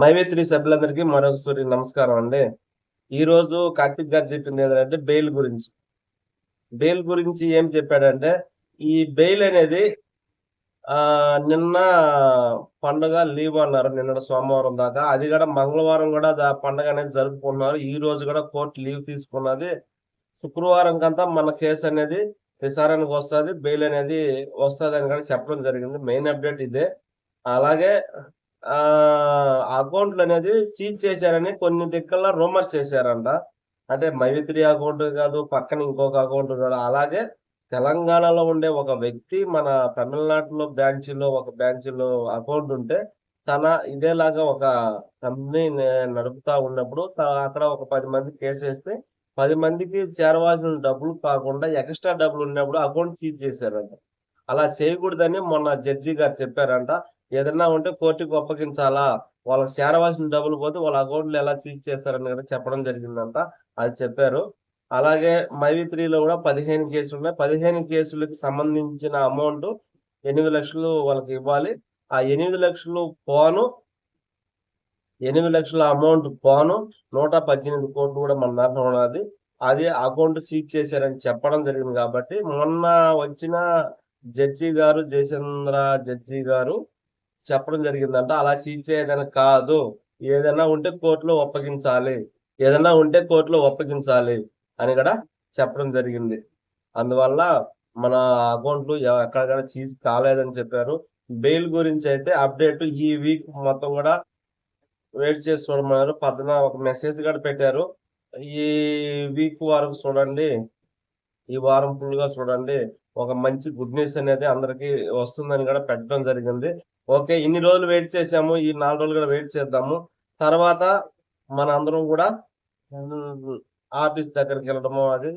మైవేత్రి సభ్యులందరికీ మరొకసారి నమస్కారం అండి. ఈ రోజు కార్తిక్ గారు చెప్పింది ఏంటంటే బెయిల్ గురించి. బెయిల్ గురించి ఏం చెప్పాడంటే ఈ బెయిల్ అనేది ఆ నిన్న పండుగ లీవ్ అన్నారు నిన్న సోమవారం దాకా. అది కూడా మంగళవారం కూడా దా పండుగ అనేది జరుపుకున్నారు. ఈ రోజు కూడా కోర్టు లీవ్ తీసుకున్నది. శుక్రవారం కంతా మన కేసు అనేది విచారణకు వస్తుంది బెయిల్ అనేది వస్తుంది అని కూడా చెప్పడం జరిగింది. మెయిన్ అప్డేట్ ఇదే. అలాగే అకౌంట్లు అనేది సీజ్ చేశారని కొన్ని దిక్కుల్లో రూమర్స్ చేశారంట. అంటే మైత్రి అకౌంట్ కాదు పక్కన ఇంకొక అకౌంట్ కాదు అలాగే తెలంగాణలో ఉండే ఒక వ్యక్తి మన తమిళనాడులో బ్రాంచ్లో ఒక బ్రాంచ్లో అకౌంట్ ఉంటే తన ఇదేలాగా ఒక కంపెనీ నడుపుతా ఉన్నప్పుడు అక్కడ ఒక పది మంది కేసు వేస్తే పది మందికి చేరవలసిన డబ్బులు కాకుండా ఎక్స్ట్రా డబ్బులు ఉన్నప్పుడు అకౌంట్ సీజ్ చేశారంట. అలా చేయకూడదని మొన్న జడ్జి గారు చెప్పారంట. ఏదన్నా ఉంటే కోర్టుకు అప్పగించాలా వాళ్ళకి చేరవలసిన డబ్బులు పోతే వాళ్ళ అకౌంట్లు ఎలా సీజ్ చేస్తారని కూడా చెప్పడం జరిగిందంట. అది చెప్పారు. అలాగే మైవి త్రీలో కూడా పదిహేను కేసులు ఉన్నాయి. పదిహేను కేసులకు సంబంధించిన అమౌంట్ ఎనిమిది లక్షలు వాళ్ళకి ఇవ్వాలి. ఆ ఎనిమిది లక్షలు పోను. ఎనిమిది లక్షల అమౌంట్ పోను. నూట పద్దెనిమిది కోట్లు కూడా మన దాంట్లో ఉన్నది. అది అకౌంట్ సీజ్ చేశారని చెప్పడం జరిగింది కాబట్టి మొన్న వచ్చిన జడ్జి గారు జయచంద్ర జడ్జి గారు చెప్పడం జరిగిందంట. అలా సీజ్ చేయదని కాదు. ఏదైనా ఉంటే కోర్టులో ఒప్పగించాలి. ఏదైనా ఉంటే కోర్టులో ఒప్పగించాలి అని కూడా చెప్పడం జరిగింది. అందువల్ల మన అకౌంట్లు ఎక్కడికైనా సీజ్ కాలేదని చెప్పారు. బెయిల్ గురించి అయితే అప్డేట్ ఈ వీక్ మొత్తం కూడా వెయిట్ చేసి చూడమన్నారు. పద్దున ఒక మెసేజ్ కూడా పెట్టారు. ఈ వీక్ వరకు చూడండి. ఈ వారం ఫుల్గా చూడండి. ఒక మంచి గుడ్ న్యూస్ అనేది అందరికి వస్తుందని కూడా పెట్టడం జరిగింది. ఓకే ఇన్ని రోజులు వెయిట్ చేసాము ఈ నాలుగు రోజులు కూడా వెయిట్ చేద్దాము. తర్వాత మన అందరం కూడా ఆఫీస్ దగ్గరికి వెళ్ళడము అది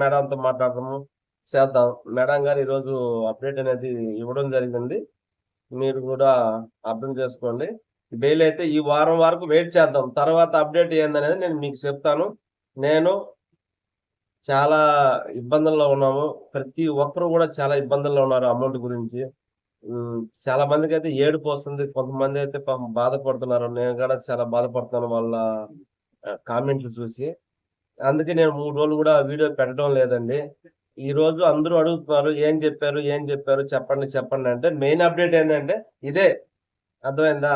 మేడంతో మాట్లాడటము చేద్దాం. మేడం గారు ఈరోజు అప్డేట్ అనేది ఇవ్వడం జరిగింది. మీరు కూడా అర్థం చేసుకోండి. బెయిల్ అయితే ఈ వారం వరకు వెయిట్ చేద్దాం. తర్వాత అప్డేట్ ఏందనేది నేను మీకు చెప్తాను. నేను చాలా ఇబ్బందుల్లో ఉన్నాము. ప్రతి ఒక్కరు కూడా చాలా ఇబ్బందుల్లో ఉన్నారు అమౌంట్ గురించి. చాలా మందికి అయితే ఏడుపు వస్తుంది. కొంతమంది అయితే పాపం బాధపడుతున్నారు. నేను కూడా చాలా బాధపడుతున్నాను వాళ్ళ కామెంట్లు చూసి. అందుకే నేను మూడు రోజులు కూడా వీడియో పెట్టడం లేదండి. ఈ రోజు అందరూ అడుగుతున్నారు ఏం చెప్పారు ఏం చెప్పారు చెప్పండి చెప్పండి అంటే మెయిన్ అప్డేట్ ఏంటంటే ఇదే. అర్థమైందా?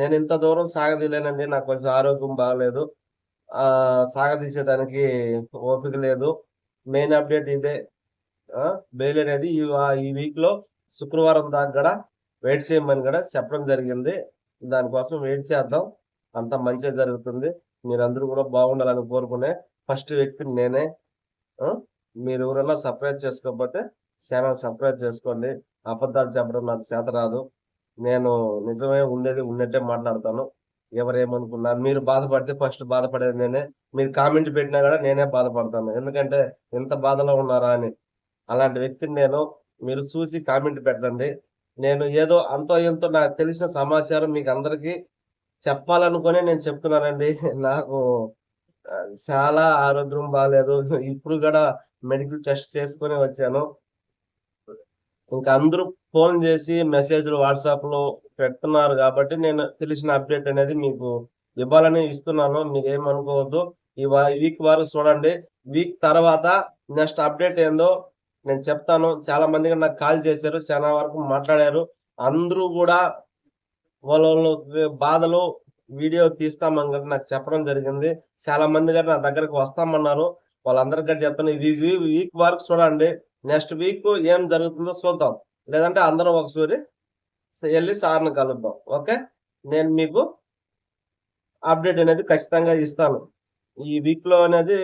నేను ఇంత దూరం సాగదీలేనండి నాకు కొంచెం ఆరోగ్యం బాగలేదు. సాగదీసేదానికి ఓపిక లేదు. మెయిన్ అప్డేట్ ఇదే. బెయిల్ అనేది ఈ వీక్లో శుక్రవారం దాకా కూడా వెయిట్ చేయమని కూడా చెప్పడం జరిగింది. దానికోసం వెయిట్ చేద్దాం. అంత మంచిగా జరుగుతుంది. మీరందరూ కూడా బాగుండాలని కోరుకునే ఫస్ట్ వ్యక్తి నేనే. మీరు ఎవరైనా సపరేట్ చేసుకోకపోతే ఛానల్ సపరేట్ చేసుకోండి. అబద్ధాలు చెప్పడం నాకు చేత రాదు. నేను నిజమే ఉండేది ఉన్నట్టే మాట్లాడతాను. ఎవరేమనుకున్నారు? మీరు బాధపడితే ఫస్ట్ బాధపడేది నేనే. మీరు కామెంట్ పెట్టినా కూడా నేనే బాధపడతాను. ఎందుకంటే ఇంత బాధలో ఉన్నారా అని. అలాంటి వ్యక్తిని నేను మీరు చూసి కామెంట్ పెట్టండి. నేను ఏదో అంతో ఎంతో నాకు తెలిసిన సమాచారం మీకు అందరికీ చెప్పాలనుకునే నేను చెప్తున్నానండి. నాకు చాలా ఆరోగ్యం బాగాలేదు ఇప్పుడు కూడా మెడికల్ టెస్ట్ చేసుకొని వచ్చాను. ఇంకా అందరూ ఫోన్ చేసి మెసేజ్లు వాట్సాప్లో పెడుతున్నారు కాబట్టి నేను తెలిసిన అప్డేట్ అనేది మీకు ఇవ్వాలని ఇస్తున్నాను. మీరు ఏమనుకోవద్దు ఈ వీక్ వరకు చూడండి. వీక్ తర్వాత నెక్స్ట్ అప్డేట్ ఏందో నేను చెప్తాను. చాలా మంది నాకు కాల్ చేశారు. చాలా వరకు మాట్లాడారు. అందరూ కూడా వాళ్ళ బాధలు వీడియో తీస్తామని కూడా నాకు చెప్పడం జరిగింది. చాలా మంది గారు నా దగ్గరకు వస్తామన్నారు. వాళ్ళందరికీ చెప్తాను ఇది వీక్ వరకు చూడండి. నెక్స్ట్ వీక్ ఏం జరుగుతుందో చూద్దాం. లేదంటే అందరం ఒకసారి వెళ్ళి సార్ని కలుద్దాం. ఓకే? నేను మీకు అప్డేట్ అనేది ఖచ్చితంగా ఇస్తాను. ఈ వీక్లో అనేది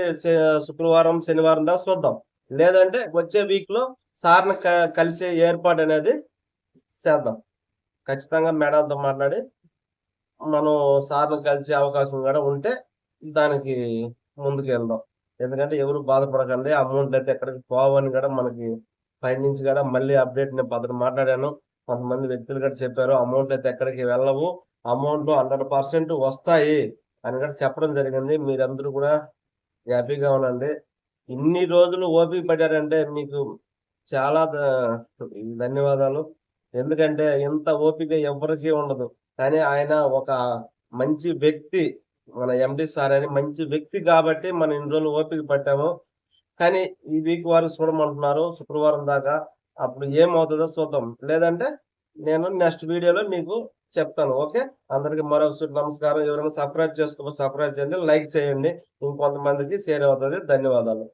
శుక్రవారం శనివారం దాకా చూద్దాం. లేదంటే వచ్చే వీక్లో సార్ని క- కలిసే ఏర్పాటు అనేది చేద్దాం. ఖచ్చితంగా మేడంతో మాట్లాడి మనం సార్ని కలిసే అవకాశం కూడా ఉంటే దానికి ముందుకు వెళ్దాం ఎందుకంటే ఎవరు బాధపడకండి. అమౌంట్ అయితే ఎక్కడికి పోవని కూడా మనకి పైనుంచి కూడా మళ్ళీ అప్డేట్ నేను పదవి మాట్లాడాను. కొంతమంది వ్యక్తులు కూడా చెప్పారు అమౌంట్ అయితే ఎక్కడికి వెళ్ళవు. అమౌంట్ హండ్రెడ్ పర్సెంట్ వస్తాయి. అని కూడా చెప్పడం జరిగింది. మీరందరూ కూడా హ్యాపీగా ఉండండి. ఇన్ని రోజులు ఓపిక పడ్డారంటే మీకు చాలా ధన్యవాదాలు. ఎందుకంటే ఇంత ఓపిక ఎవరికీ ఉండదు. కానీ ఆయన ఒక మంచి వ్యక్తి. మన ఎండి సార్ అని మంచి వ్యక్తి కాబట్టి మనం ఇన్ని రోజులు ఓపిక పట్టాము. కానీ ఈ వీక్ వారు చూడమంటున్నారు శుక్రవారం దాకా అప్పుడు ఏమవుతుందో చూద్దాం. లేదంటే నేను నెక్స్ట్ వీడియోలో మీకు చెప్తాను ఓకే? అందరికి మరొకసారి నమస్కారం. ఎవరైనా సబ్స్క్రైబ్ చేసుకోమో సబ్స్క్రైబ్ చేయండి లైక్ చేయండి. ఇంకొంతమందికి షేర్ అవుతుంది. ధన్యవాదాలు.